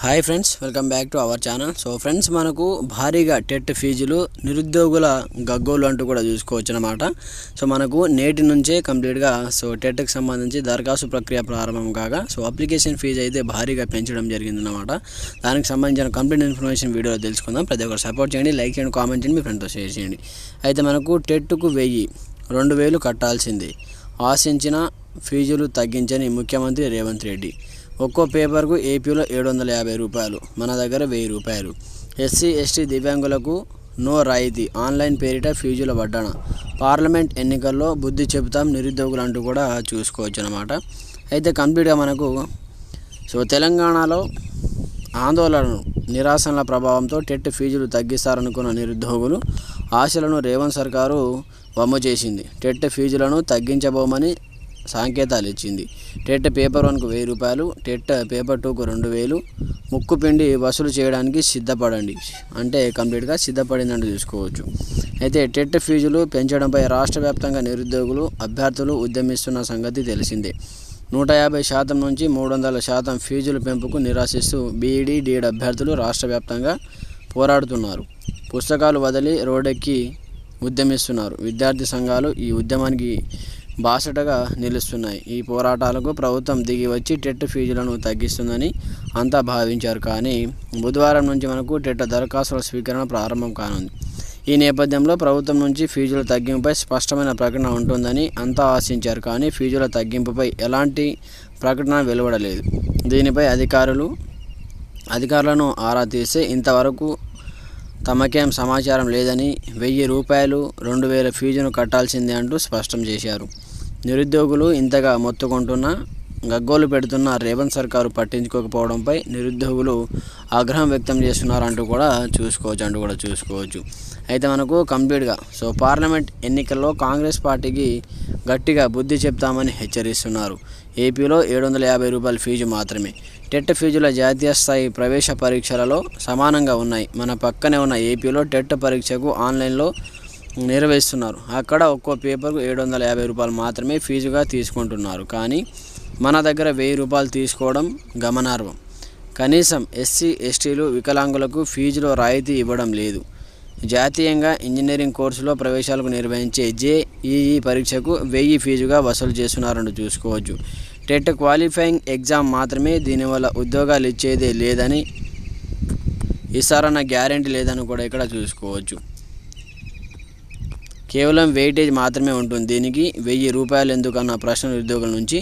Hi friends welcome back to our channel so friends మనకు భారీగా TET ఫీజులు నిరుద్యోగుల గగ్గోలు అంటూ కూడా చూసుకోవచ్చు అనమాట సో మనకు నేటి నుంచే కంప్లీట్గా సో టెట్కి సంబంధించి దరఖాస్తు ప్రక్రియ ప్రారంభం కాగా సో అప్లికేషన్ ఫీజు అయితే భారీగా పెంచడం జరిగిందనమాట దానికి సంబంధించిన కంప్లీట్ ఇన్ఫర్మేషన్ వీడియోలో తెలుసుకుందాం. ప్రతి ఒక్కరు సపోర్ట్ చేయండి లైక్ చేయండి కామెంట్ చేయండి మీ ఫ్రెండ్తో షేర్ చేయండి. అయితే మనకు టెట్కు వెయ్యి రెండు వేలు కట్టాల్సింది. ఆశించిన ఫీజులు తగ్గించని ముఖ్యమంత్రి రేవంత్ రెడ్డి. ఒక్కో పేపర్కు ఏపీలో ఏడు వందల యాభై రూపాయలు మన దగ్గర వెయ్యి రూపాయలు. ఎస్సీ ఎస్టీ దివ్యాంగులకు నో రాయితీ ఆన్లైన్ పేరిట ఫీజుల వడ్డన పార్లమెంట్ ఎన్నికల్లో బుద్ధి చెబుతాం నిరుద్యోగులు అంటూ కూడా చూసుకోవచ్చు అనమాట అయితే కంప్లీట్గా మనకు సో తెలంగాణలో ఆందోళనలు నిరాశనల ప్రభావంతో టెట్ ఫీజులు తగ్గిస్తారనుకున్న నిరుద్యోగులు ఆశలను రేవంత్ సర్కారు వమ్ము చేసింది. టెట్ ఫీజులను తగ్గించబోమని సంకేతాలు ఇచ్చింది టెట్ పేపర్ వన్కు వెయ్యి రూపాయలు టెట్ పేపర్ టూకు రెండు వేలు. ముక్కు పిండి వసూలు చేయడానికి సిద్ధపడండి. అంటే కంప్లీట్గా సిద్ధపడిందంటూ చూసుకోవచ్చు. అయితే టెట్ ఫీజులు పెంచడంపై రాష్ట్ర వ్యాప్తంగా నిరుద్యోగులు అభ్యర్థులు ఉద్యమిస్తున్న సంగతి తెలిసిందే. నూట యాభై శాతం నుంచి మూడు వందల శాతం ఫీజుల పెంపుకు నిరాశిస్తూ బీఈడీ డీఎడ్ అభ్యర్థులు రాష్ట్ర వ్యాప్తంగా పోరాడుతున్నారు. పుస్తకాలు వదిలి రోడ్డెక్కి ఉద్యమిస్తున్నారు. విద్యార్థి సంఘాలు ఈ ఉద్యమానికి బాసటగా నిలుస్తున్నాయి. ఈ పోరాటాలకు ప్రభుత్వం దిగి వచ్చి టెట్ ఫీజులను తగ్గిస్తుందని అంతా భావించారు. కానీ బుధవారం నుంచి మనకు టెట్ దరఖాస్తుల స్వీకరణ ప్రారంభం కానుంది. ఈ నేపథ్యంలో ప్రభుత్వం నుంచి ఫీజుల తగ్గింపుపై స్పష్టమైన ప్రకటన ఉంటుందని అంతా ఆశించారు. కానీ ఫీజుల తగ్గింపుపై ఎలాంటి ప్రకటన వెలువడలేదు. దీనిపై అధికారులు అధికారులను ఆరా తీస్తే ఇంతవరకు తమకేం సమాచారం లేదని వెయ్యి రూపాయలు రెండు వేల ఫీజును కట్టాల్సిందే అంటూ స్పష్టం చేశారు. నిరుద్యోగులు ఇంతగా మొత్తుకుంటున్నా గగ్గోలు పెడుతున్న రేవంత్ సర్కారు పట్టించుకోకపోవడంపై నిరుద్యోగులు ఆగ్రహం వ్యక్తం చేస్తున్నారంటూ కూడా చూసుకోవచ్చు అంటూ కూడా చూసుకోవచ్చు. అయితే మనకు కంప్లీట్గా సో పార్లమెంట్ ఎన్నికల్లో కాంగ్రెస్ పార్టీకి గట్టిగా బుద్ధి చెప్తామని హెచ్చరిస్తున్నారు. ఏపీలో ఏడు వందల యాభై రూపాయల ఫీజు మాత్రమే. టెట్ ఫీజుల జాతీయ స్థాయి ప్రవేశ పరీక్షలలో సమానంగా ఉన్నాయి. మన పక్కనే ఉన్న ఏపీలో టెట్ పరీక్షకు ఆన్లైన్లో నిర్వహిస్తున్నారు అక్కడ ఒక్కో పేపర్కు ఏడు వందల యాభై రూపాయలు మాత్రమే ఫీజుగా తీసుకుంటున్నారు. కానీ మన దగ్గర వెయ్యి రూపాయలు తీసుకోవడం గమనార్హం. కనీసం ఎస్సీ ఎస్టీలు వికలాంగులకు ఫీజులో రాయితీ ఇవ్వడం లేదు. జాతీయంగా ఇంజనీరింగ్ కోర్సులో ప్రవేశాలకు నిర్వహించే జేఈఈ పరీక్షకు వెయ్యి ఫీజుగా వసూలు చేస్తున్నారని చూసుకోవచ్చు. టెట్ క్వాలిఫైయింగ్ ఎగ్జామ్ మాత్రమే దీనివల్ల ఉద్యోగాలు ఇచ్చేదే లేదని ఇస్తారన్న గ్యారంటీ లేదని కూడా ఇక్కడ చూసుకోవచ్చు. కేవలం వెయిటేజ్ మాత్రమే ఉంటుంది. దీనికి వెయ్యి రూపాయలు ఎందుకన్న ప్రశ్న ఉద్యోగుల నుంచి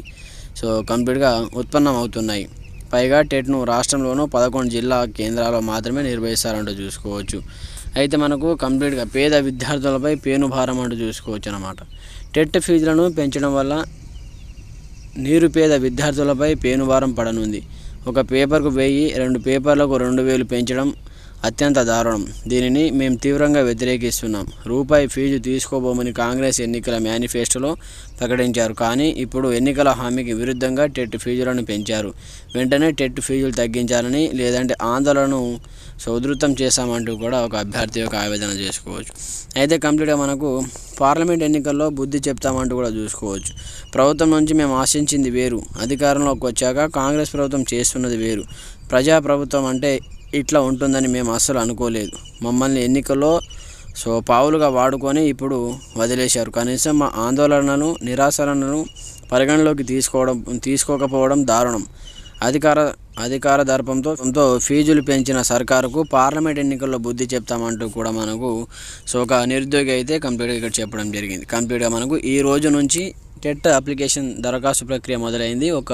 సో కంప్లీట్గా ఉత్పన్నం అవుతున్నాయి పైగా టెట్ను రాష్ట్రంలోనూ పదకొండు జిల్లా కేంద్రాల్లో మాత్రమే నిర్వహిస్తారంటూ చూసుకోవచ్చు. అయితే మనకు కంప్లీట్గా పేద విద్యార్థులపై పేను భారం అంటూ చూసుకోవచ్చు అనమాట టెట్ ఫీజులను పెంచడం వల్ల నిరుపేద విద్యార్థులపై పేనుభారం పడనుంది. ఒక పేపర్కు వెయ్యి రెండు పేపర్లకు రెండు వేలు పెంచడం అత్యంత దారుణం. దీనిని మేము తీవ్రంగా వ్యతిరేకిస్తున్నాం. రూపాయి ఫీజు తీసుకోబోమని కాంగ్రెస్ ఎన్నికల మేనిఫెస్టోలో ప్రకటించారు. కానీ ఇప్పుడు ఎన్నికల హామీకి విరుద్ధంగా టెట్ ఫీజులను పెంచారు. వెంటనే టెట్ ఫీజులు తగ్గించాలని లేదంటే ఆందోళనను సౌధృతం చేశామంటూ కూడా ఒక అభ్యర్థి యొక్క ఆవేదన చేసుకోవచ్చు. అయితే కంప్లీట్గా మనకు పార్లమెంట్ ఎన్నికల్లో బుద్ధి చెప్తామంటూ కూడా చూసుకోవచ్చు. ప్రభుత్వం నుంచి మేము ఆశించింది వేరు. అధికారంలోకి వచ్చాక కాంగ్రెస్ ప్రభుత్వం చేస్తున్నది వేరు. ప్రజాప్రభుత్వం అంటే ఇట్లా ఉంటుందని మేము అస్సలు అనుకోలేదు. మమ్మల్ని ఎన్నికల్లో సో పావులుగా వాడుకొని ఇప్పుడు వదిలేశారు. కనీసం మా ఆందోళనను నిరాశలను పరిగణలోకి తీసుకోవడం తీసుకోకపోవడం దారుణం. అధికార అధికార దర్పంతో ఫీజులు పెంచిన సర్కారుకు పార్లమెంట్ ఎన్నికల్లో బుద్ధి చెప్తామంటూ కూడా మనకు సో ఒక నిరుద్యోగి అయితే కంప్లీట్గా ఇక్కడ చెప్పడం జరిగింది. కంప్లీట్గా మనకు ఈ రోజు నుంచి టెట్ అప్లికేషన్ దరఖాస్తు ప్రక్రియ మొదలైంది. ఒక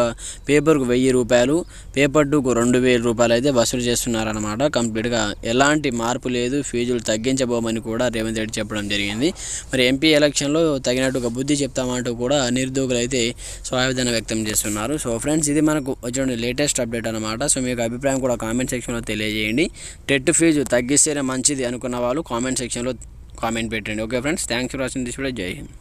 పేపర్కు వెయ్యి రూపాయలు పేపర్ టూకు రెండు వేల రూపాయలు అయితే వసూలు చేస్తున్నారన్నమాట. కంప్లీట్గా ఎలాంటి మార్పు లేదు ఫీజులు తగ్గించబోమని కూడా రేవంత్ రెడ్డి చెప్పడం జరిగింది. మరి ఎంపీ ఎలక్షన్లో తగినట్టుగా బుద్ధి చెప్తామంటూ కూడా నిరుద్యోగులు అయితే స్వావేదన వ్యక్తం చేస్తున్నారు. సో ఫ్రెండ్స్ ఇది మనకు వచ్చిన లేటెస్ట్ అప్డేట్ అనమాట సో మీకు అభిప్రాయం కూడా కామెంట్ సెక్షన్లో తెలియజేయండి. టెట్ ఫీజు తగ్గిస్తేనే మంచిది అనుకున్న వాళ్ళు కామెంట్ సెక్షన్లో కామెంట్ పెట్టండి. Okay friends thanks for watching this video. జై హింద్.